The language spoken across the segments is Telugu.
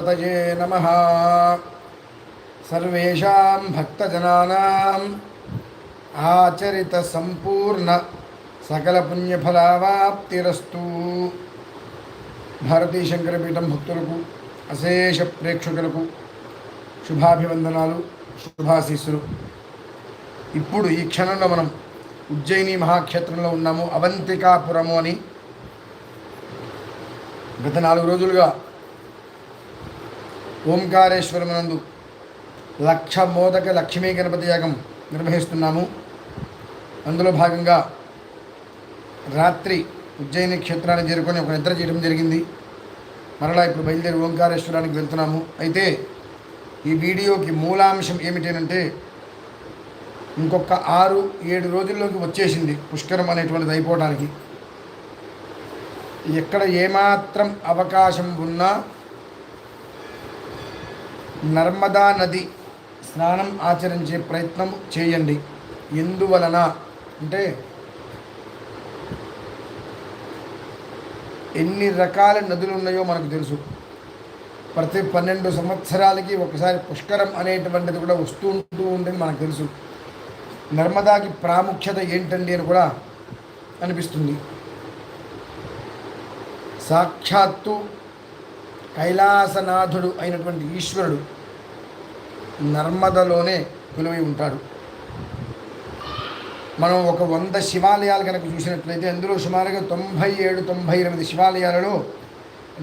तये नमः सर्वेषां भक्तजनानाम् आचरितसम्पूर्ण సకలపుణ్యఫలావాప్తిరస్తు భారతీ శంకరపీఠం భక్తులకు అశేష ప్రేక్షకులకు శుభాభివందనాలు శుభాశీస్సులు ఇప్పుడు ఈ క్షణంలో మనం ఉజ్జయిని మహాక్షేత్రంలో ఉన్నాము అవంతికాపురము అని గత నాలుగు రోజులుగా ఓంకారేశ్వరమునందు లక్ష మోదక లక్ష్మీ గణపతి యాగం నిర్వహిస్తున్నాము. అందులో భాగంగా రాత్రి ఉజ్జయిని క్షేత్రాన్ని చేరుకొని ఒక నిద్ర చేయడం జరిగింది. మరలా ఇప్పుడు బయలుదేరి ఓంకారేశ్వరానికి వెళ్తున్నాము. అయితే ఈ వీడియోకి మూలాంశం ఏమిటంటే ఇంకొక ఆరు ఏడు రోజుల్లోకి వచ్చేసింది పుష్కరం అనేటువంటిది అయిపోవడానికి. ఎక్కడ ఏమాత్రం అవకాశం ఉన్నా నర్మదా నది స్నానం ఆచరించే ప్రయత్నం చేయండి. ఎందువలన? అంటే ఎన్ని రకాల నదులు ఉన్నాయో మనకు తెలుసు. ప్రతి పన్నెండు సంవత్సరాలకి ఒకసారి పుష్కరం అనేటువంటిది కూడా వస్తూ ఉంటూ ఉంటుంది మనకు తెలుసు. నర్మదాకి ప్రాముఖ్యత ఏంటండి అని కూడా అనిపిస్తుంది. సాక్షాత్తు కైలాసనాథుడు అయినటువంటి ఈశ్వరుడు నర్మదలోనే కొలువై ఉంటాడు. మనం ఒక వంద శివాలయాలు కనుక చూసినట్లయితే అందులో సుమారుగా తొంభై ఏడు తొంభై ఎనిమిది శివాలయాలలో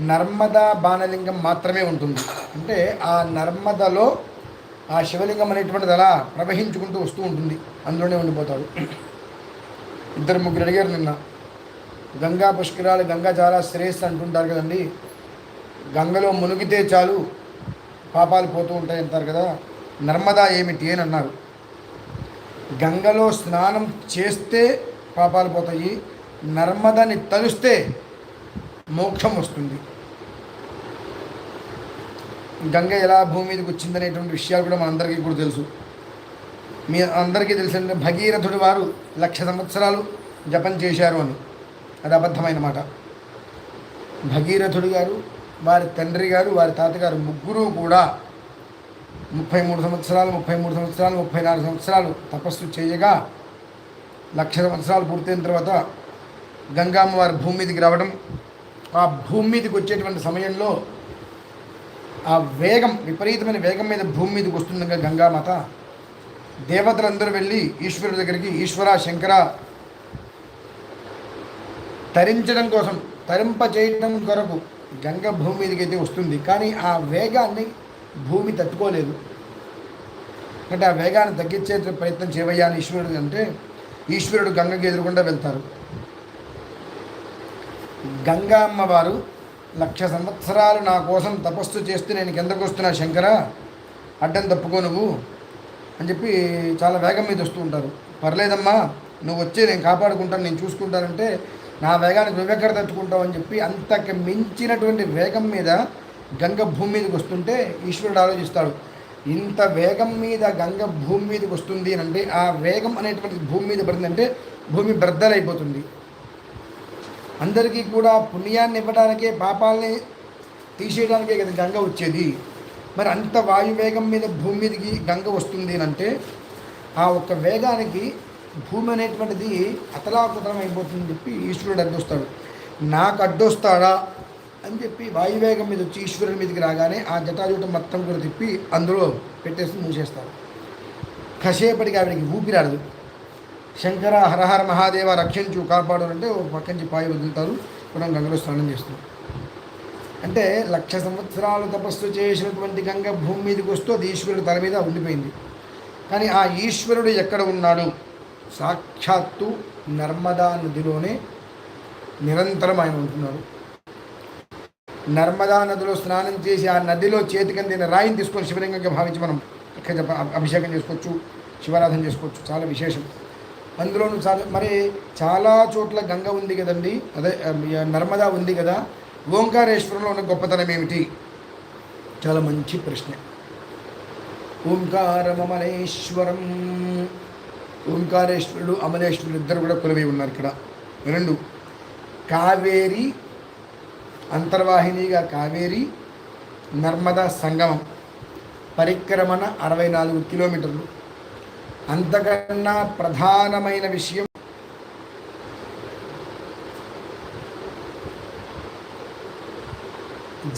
నర్మదా బాణలింగం మాత్రమే ఉంటుంది. అంటే ఆ నర్మదలో ఆ శివలింగం అనేటువంటిది అలా ప్రవహించుకుంటూ వస్తూ ఉంటుంది. అందులోనే ఉండిపోతాడు. ఇద్దరు ముగ్గురు అడిగారు నిన్న గంగా పుష్కరాలు గంగా చాలా శ్రేయస్సు అంటుంటారు కదండి. గంగలో మునిగితే చాలు. పాపాలు పోతూ ఉంటాయి అంటారు కదా. నర్మదా ఏమిటి అని అన్నారు. గంగలో స్నానం చేస్తే పాపాలు పోతాయి. నర్మదని తలుస్తే మోక్షం వస్తుంది. గంగ ఎలా భూమి మీదకి వచ్చిందనేటువంటి విషయాలు కూడా మనందరికీ కూడా తెలుసు. మీ అందరికీ తెలిసిన భగీరథుడు వారు లక్ష సంవత్సరాలు జపం చేశారు అని. అది అబద్ధమైన మాట. భగీరథుడు గారు వారి తండ్రి గారు వారి తాతగారు ముగ్గురు కూడా ముప్పై మూడు సంవత్సరాలు ముప్పై మూడు సంవత్సరాలు ముప్పై నాలుగు సంవత్సరాలు తపస్సు చేయగా లక్ష సంవత్సరాలు పూర్తయిన తర్వాత గంగామ్మ వారి భూమి మీదకి రావడం ఆ భూమి మీదకి వచ్చేటువంటి సమయంలో ఆ వేగం విపరీతమైన వేగం మీద భూమి మీదకి వస్తుండగా గంగామాత దేవతలందరూ వెళ్ళి ఈశ్వరుడి దగ్గరికి ఈశ్వర శంకర తరించడం కోసం తరింప చేయడం కొరకు గంగ భూమి మీదకి అయితే వస్తుంది. కానీ ఆ వేగాన్ని భూమి తట్టుకోలేదు. అంటే ఆ వేగాన్ని తగ్గించే ప్రయత్నం చేయవయ్యా అని ఈశ్వరుడు అంటే ఈశ్వరుడు గంగకి ఎదురుకుండా వెళ్తారు. గంగా అమ్మవారు లక్ష సంవత్సరాలు నా కోసం తపస్సు చేస్తే నేను కిందకు వస్తున్నా శంకర అడ్డం తప్పుకో నువ్వు అని చెప్పి చాలా వేగం మీద వస్తూ ఉంటారు. పర్లేదమ్మా నువ్వు వచ్చి నేను కాపాడుకుంటాను నేను చూసుకుంటానంటే నా వేగానికి నువ్వెక్కడ తట్టుకుంటావు అని చెప్పి అంతకు మించినటువంటి వేగం మీద గంగ భూమి మీదకి వస్తుంటే ఈశ్వరుడు ఆలోచిస్తాడు. ఇంత వేగం మీద గంగ భూమి మీదకి వస్తుంది అని అంటే ఆ వేగం అనేటువంటి భూమి మీద పడిందంటే భూమి బ్రద్దలైపోతుంది అందరికీ కూడా పుణ్యాన్ని ఇవ్వడానికే పాపాలని తీసేయడానికే కదా గంగ వచ్చేది. మరి అంత వాయువేగం మీద భూమి మీదకి గంగ వస్తుంది అని అంటే ఆ ఒక్క వేగానికి భూమి అనేటువంటిది అతలాకుతలం అయిపోతుందని చెప్పి ఈశ్వరుడు అడ్డొస్తాడు. నాకు అడ్డొస్తాడా? అని చెప్పి వాయువేగం మీద వచ్చి ఈశ్వరుని మీదకి రాగానే ఆ జటాజూటం మొత్తం కూడా తిప్పి అందులో పెట్టేసి మూసేస్తాడు కసేపటికి ఆవిడకి ఊపిరాడదు శంకర హరహర మహాదేవ రక్షించు కాపాడు అంటే ఒక పక్క నుంచి పాయి వదులుతారు. మనం గంగలో స్నానం చేస్తాం అంటే లక్ష సంవత్సరాలు తపస్సు చేసినటువంటి గంగ భూమి మీదకి వస్తూ అది ఈశ్వరుడు తల మీద ఉండిపోయింది. కానీ ఆ ఈశ్వరుడు ఎక్కడ ఉన్నాడు? సాక్షాత్తు నర్మదా నదిలోనే నిరంతరం ఆయన ఉంటున్నారు నర్మదా నదిలో స్నానం చేసి ఆ నదిలో చేతికందిన రాయిని తీసుకొని శివలింగంగా భావించి మనం అభిషేకం చేసుకోవచ్చు శివారాధన చేసుకోవచ్చు. చాలా విశేషం. అందులోనూ చాలా మరి చాలా చోట్ల గంగ ఉంది కదండి. అదే నర్మదా ఉంది కదా. ఓంకారేశ్వరంలో ఉన్న గొప్పతనం ఏమిటి? చాలా మంచి ప్రశ్న. ఓంకారమమలేశ్వరం. ఓంకారేశ్వరుడు అమలేశ్వరుడు ఇద్దరు కూడా కొలువై ఉన్నారు ఇక్కడ. రెండు కావేరి అంతర్వాహినిగా కావేరి నర్మదా సంగమం పరిక్రమణ అరవై నాలుగు కిలోమీటర్లు. అంతకన్నా ప్రధానమైన విషయం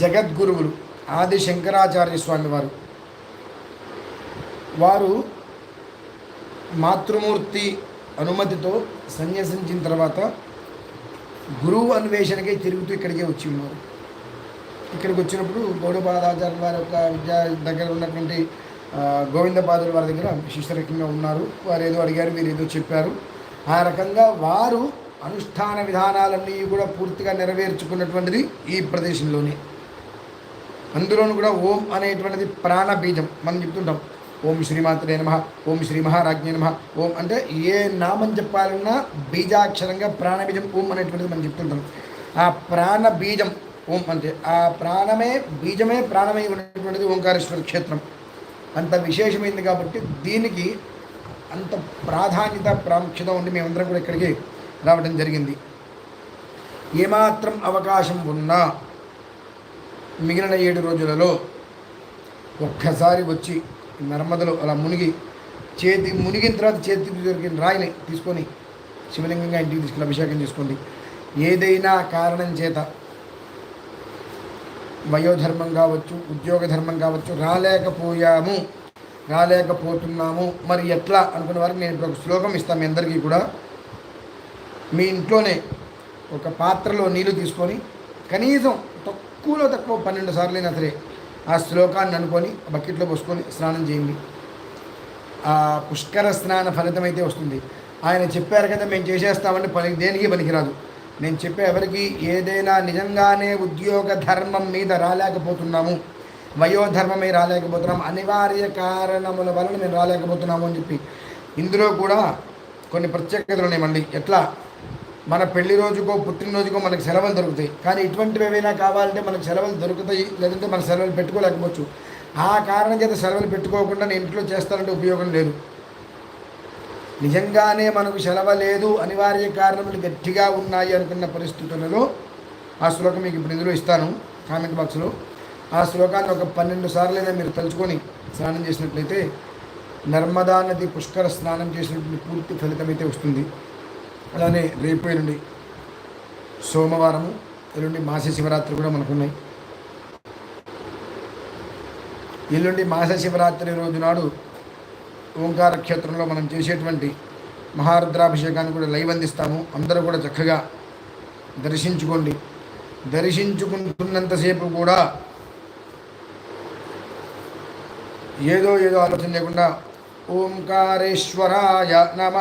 జగద్గురువులు ఆది శంకరాచార్య స్వామి వారు వారు మాతృమూర్తి అనుమతితో సన్యాసించిన తర్వాత గురువు అన్వేషణకై తిరుగుతూ ఇక్కడికే వచ్చి ఉన్నారు. ఇక్కడికి వచ్చినప్పుడు గౌడపాదాచార్య వారి యొక్క విద్యా దగ్గర ఉన్నటువంటి ఆ, గోవిందపాదుల వారి దగ్గర శిష్యరకంగా ఉన్నారు. వారు ఏదో అడిగారు వీరు ఏదో చెప్పారు. ఆ రకంగా వారు అనుష్ఠాన విధానాలన్నీ కూడా పూర్తిగా నెరవేర్చుకున్నటువంటిది ఈ ప్రదేశంలోనే. అందులోనూ కూడా ఓం అనేటువంటిది ప్రాణ బీజం మనం చెప్తుంటాం. ఓం శ్రీమాత్రే నమ ఓం శ్రీ మహారాజ్ఞే నమ ఓం అంటే ఏ నామం చెప్పాలన్నా బీజాక్షరంగా ప్రాణబీజం ఓం అనేటువంటిది మనం చెప్తుంటాం. ఆ ప్రాణ బీజం ఓం అంటే ఆ ప్రాణమే బీజమే ప్రాణమై ఉన్నటువంటిది ఓంకారేశ్వర క్షేత్రం. అంత విశేషమైంది కాబట్టి దీనికి అంత ప్రాధాన్యత ప్రాముఖ్యత ఉండి మేమందరం కూడా ఇక్కడికి రావడం జరిగింది. ఏమాత్రం అవకాశం ఉన్నా మిగిలిన ఏడు రోజులలో ఒక్కసారి వచ్చి నర్మదలో అలా మునిగి చేతి మునిగిన తర్వాత చేతికి దొరికిన రాయిని తీసుకొని శివలింగంగా ఇంటికి తీసుకుని అభిషేకం చేసుకోండి. ఏదైనా కారణం చేత వయోధర్మం కావచ్చు ఉద్యోగ ధర్మం కావచ్చు రాలేకపోయాము రాలేకపోతున్నాము మరి ఎట్లా అనుకున్న వారికి నేను ఇప్పుడు ఒక శ్లోకం ఇస్తాను మీ అందరికీ కూడా. మీ ఇంట్లోనే ఒక పాత్రలో నీళ్ళు తీసుకొని కనీసం తక్కువలో తక్కువ పన్నెండు సార్లు అయినా సరే ఆ శ్లోకాన్ని అనుకొని బకెట్లో పోసుకొని స్నానం చేయండి. ఆ పుష్కర స్నాన ఫలితం అయితే వస్తుంది. ఆయన చెప్పారు కదా మేము చేసేస్తామని పని దేనికి పనికిరాదు? నేను చెప్పే ఎవరికి ఏదైనా నిజంగానే ఉద్యోగ ధర్మం మీద రాలేకపోతున్నాము. వయోధర్మమే రాలేకపోతున్నాము. అనివార్య కారణముల వలన మేము రాలేకపోతున్నాము అని చెప్పి. ఇందులో కూడా కొన్ని ప్రత్యేకతలు ఉన్నాయి మళ్ళీ. ఎట్లా? మన పెళ్ళి రోజుకో పుట్టినరోజుకో మనకు సెలవులు దొరుకుతాయి. కానీ ఇటువంటివి ఏవైనా కావాలంటే మనకు సెలవులు దొరుకుతాయి లేదంటే మన సెలవులు పెట్టుకోలేకపోవచ్చు. ఆ కారణం చేత సెలవులు పెట్టుకోకుండా నేను ఇంట్లో చేస్తానంటే ఉపయోగం లేదు. నిజంగానే మనకు సెలవు లేదు అనివార్య కారణములు గట్టిగా ఉన్నాయి అనుకున్న పరిస్థితులలో ఆ శ్లోకం మీకు ఇప్పుడు ఇందులో ఇస్తాను కామెంట్ బాక్స్లో. ఆ శ్లోకాన్ని ఒక పన్నెండు సార్లైనా మీరు తలుచుకొని స్నానం చేసినట్లయితే నర్మదా నది పుష్కర స్నానం చేసినటువంటి పూర్తి ఫలితమైతే వస్తుంది. అలానే రేపు ఎల్లుండి సోమవారము ఎల్లుండి మాస శివరాత్రి కూడా మనకున్నాయి. ఎల్లుండి మాస శివరాత్రి రోజు నాడు ఓంకార క్షేత్రంలో మనం చేసేటువంటి మహారుద్రాభిషేకాన్ని కూడా లైవ్ అందిస్తాము. అందరూ కూడా చక్కగా దర్శించుకోండి. దర్శించుకుంటున్నంతసేపు కూడా ఏదో ఏదో ఆలోచన లేకుండా ఓంకారేశ్వరాయ నమ.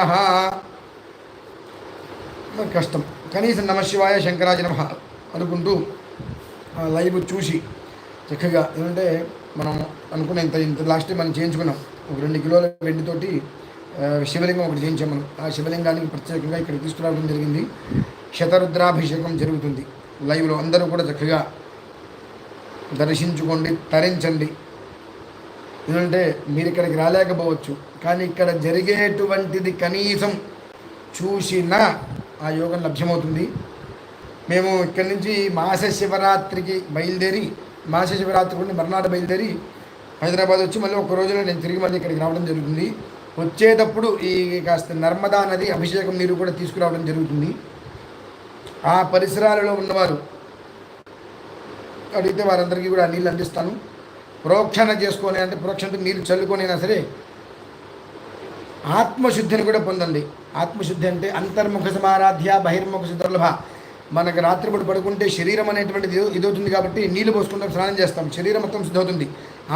మరి కష్టం. కనీసం నమశివాయ శంకరాజ నమ అనుకుంటూ ఆ లైవ్ చూసి చక్కగా ఏంటంటే మనం అనుకున్న ఇంత ఇంత లాస్ట్ మనం చేయించుకున్నాం. ఒక రెండు కిలోల వెండితోటి శివలింగం ఒకటి చేయించాం మనం. ఆ శివలింగానికి ప్రత్యేకంగా ఇక్కడ తీసుకురావడం జరిగింది. శతరుద్రాభిషేకం జరుగుతుంది. లైవ్లో అందరూ కూడా చక్కగా దర్శించుకోండి తరించండి. ఎందుకంటే మీరు ఇక్కడికి రాలేకపోవచ్చు. కానీ ఇక్కడ జరిగేటువంటిది కనీసం చూసినా ఆ యోగం లభ్యమవుతుంది. మేము ఇక్కడి నుంచి మాస శివరాత్రికి బయలుదేరి మాస శివరాత్రి కూడా మర్నాడు బయలుదేరి హైదరాబాద్ వచ్చి మళ్ళీ ఒక రోజులో నేను తిరిగి మళ్ళీ ఇక్కడికి రావడం జరుగుతుంది. వచ్చేటప్పుడు ఈ కాస్త నర్మదా నది అభిషేకం నీరు కూడా తీసుకురావడం జరుగుతుంది. ఆ పరిసరాలలో ఉన్నవారు అడిగితే వారందరికీ కూడా నీళ్ళు అందిస్తాను. ప్రోక్షణ చేసుకొని అంటే ప్రోక్షణ అంటే నీళ్ళు చల్లుకొని అయినా సరే ఆత్మశుద్ధిని కూడా పొందండి. ఆత్మశుద్ధి అంటే అంతర్ముఖ సమారాధ్య బహిర్ముఖ సుదుర్లభ. మనకు రాత్రిపూట పడుకుంటే శరీరం అనేటువంటిది ఇదవుతుంది కాబట్టి నీళ్ళు పోసుకుంటాం స్నానం చేస్తాం. శరీరం మొత్తం శుద్ధి అవుతుంది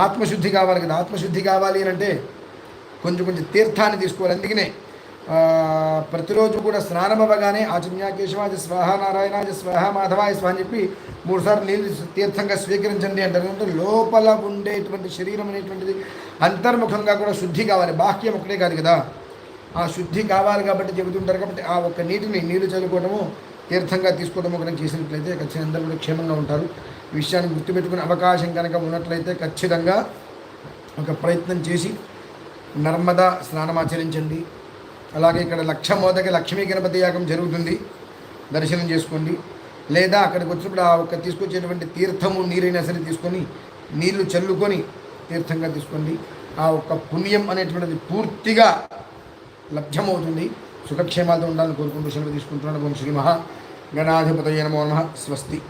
ఆత్మశుద్ధి కావాలి కదా. ఆత్మశుద్ధి కావాలి అని అంటే కొంచెం కొంచెం తీర్థాన్ని తీసుకోవాలి. అందుకనే ప్రతిరోజు కూడా స్నానం అవ్వగానే ఆచమ్య కేశవాజ స్వాహ నారాయణాజ స్వాహ మాధవాయ స్వాహ అని చెప్పి మూడుసార్లు నీళ్ళు తీర్థంగా స్వీకరించండి అంటారు. అంటే లోపల ఉండేటువంటి శరీరం అనేటువంటిది అంతర్ముఖంగా కూడా శుద్ధి కావాలి. బాహ్యం ఒకటే కాదు కదా. ఆ శుద్ధి కావాలి కాబట్టి చెబుతుంటారు కాబట్టి ఆ ఒక్క నీటిని నీళ్ళు చల్లుకోవడము తీర్థంగా తీసుకోవడము కనుక చేసినట్లయితే ఖచ్చితంగా అందరూ కూడా క్షేమంగా ఉంటారు. విషయాన్ని గుర్తుపెట్టుకునే అవకాశం కనుక ఉన్నట్లయితే ఖచ్చితంగా ఒక ప్రయత్నం చేసి నర్మదా స్నానం ఆచరించండి. అలాగే ఇక్కడ లక్ష మోదకి లక్ష్మీ గణపతి యాగం జరుగుతుంది. దర్శనం చేసుకోండి. లేదా అక్కడికి వచ్చినప్పుడు ఆ ఒక్క తీసుకొచ్చేటువంటి తీర్థము నీరైనా సరే తీసుకొని నీళ్ళు చల్లుకొని తీర్థంగా తీసుకోండి. ఆ ఒక్క పుణ్యం అనేటువంటిది పూర్తిగా లభ్యమవుతుంది. సుఖక్షేమాలతో ఉండాలని కోరుకుంటూ సెలవు తీసుకుంటున్నాను. ఓం శ్రీ మహా గణాధిపతయ నమో నమ. స్వస్తి.